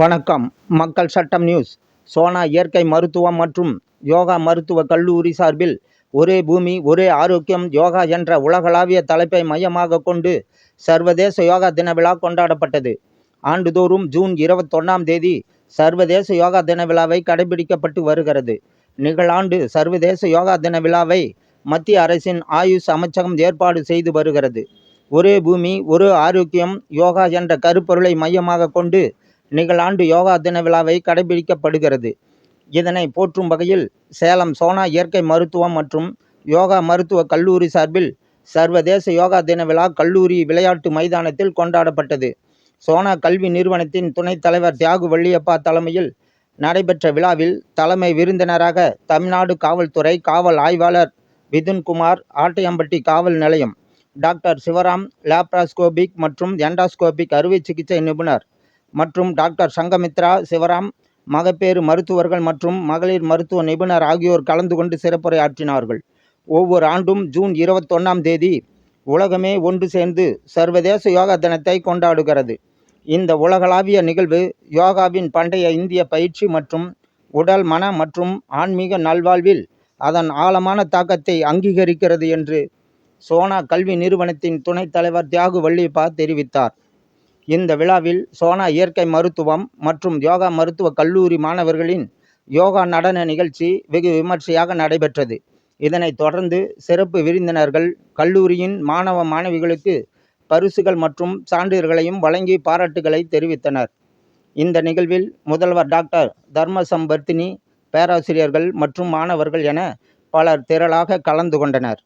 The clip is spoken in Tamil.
வணக்கம். மக்கள் சட்டம் நியூஸ். சோனா இயற்கை மருத்துவம் மற்றும் யோகா மருத்துவ கல்லூரி சார்பில் ஒரே பூமி ஒரே ஆரோக்கியம் யோகா என்ற உலகளாவிய தலைப்பை மையமாக கொண்டு சர்வதேச யோகா தின விழா கொண்டாடப்பட்டது. ஆண்டுதோறும் ஜூன் இருபத்தொன்னாம் தேதி சர்வதேச யோகா தின விழாவை கடைபிடிக்கப்பட்டு வருகிறது. நிகழாண்டு சர்வதேச யோகா தின விழாவை மத்திய அரசின் ஆயுஷ் அமைச்சகம் ஏற்பாடு செய்து வருகிறது. ஒரே பூமி ஒரு ஆரோக்கியம் யோகா என்ற கருப்பொருளை மையமாக கொண்டு நிகழாண்டு யோகா தின விழாவை கடைபிடிக்கப்படுகிறது. இதனை போற்றும் வகையில் சேலம் சோனா இயற்கை மருத்துவம் மற்றும் யோகா மருத்துவ கல்லூரி சார்பில் சர்வதேச யோகா தின விழா கல்லூரி விளையாட்டு மைதானத்தில் கொண்டாடப்பட்டது. சோனா கல்வி நிறுவனத்தின் துணைத் தலைவர் தியாகு வள்ளியப்பா தலைமையில் நடைபெற்ற விழாவில் தலைமை விருந்தினராக தமிழ்நாடு காவல்துறை காவல் ஆய்வாளர் மிதுன்குமார் ஆட்டையம்பட்டி காவல் நிலையம் டாக்டர் சிவராம் லேப்ராஸ்கோபிக் மற்றும் எண்டாஸ்கோபிக் அறுவை சிகிச்சை நிபுணர் மற்றும் டாக்டர் சங்கமித்ரா சிவராம் மகப்பேறு மருத்துவர்கள் மற்றும் மகளிர் மருத்துவ நிபுணர் ஆகியோர் கலந்து கொண்டு சிறப்புரையாற்றினார்கள். ஒவ்வொரு ஆண்டும் ஜூன் இருபத்தொன்னாம் தேதி உலகமே ஒன்று சேர்ந்து சர்வதேச யோகா தினத்தை கொண்டாடுகிறது. இந்த உலகளாவிய நிகழ்வு யோகாவின் பண்டைய இந்திய பயிற்சி மற்றும் உடல் மன மற்றும் ஆன்மீக நல்வாழ்வில் அதன் ஆழமான தாக்கத்தை அங்கீகரிக்கிறது என்று சோனா கல்வி நிறுவனத்தின் துணைத் தலைவர் தியாகு வள்ளிப்பா தெரிவித்தார். இந்த விழாவில் சோனா இயற்கை மருத்துவம் மற்றும் யோகா மருத்துவ கல்லூரி மாணவர்களின் யோகா நடன நிகழ்ச்சி வெகு விமர்சையாக நடைபெற்றது. இதனைத் தொடர்ந்து சிறப்பு விருந்தினர்கள் கல்லூரியின் மாணவ மாணவிகளுக்கு பரிசுகள் மற்றும் சான்றிதழ்களையும் வழங்கி பாராட்டுகளை தெரிவித்தனர். இந்த நிகழ்வில் முதல்வர் டாக்டர் தர்மசம்பர்த்தினி பேராசிரியர்கள் மற்றும் மாணவர்கள் என பலர் திரளாக கலந்து கொண்டனர்.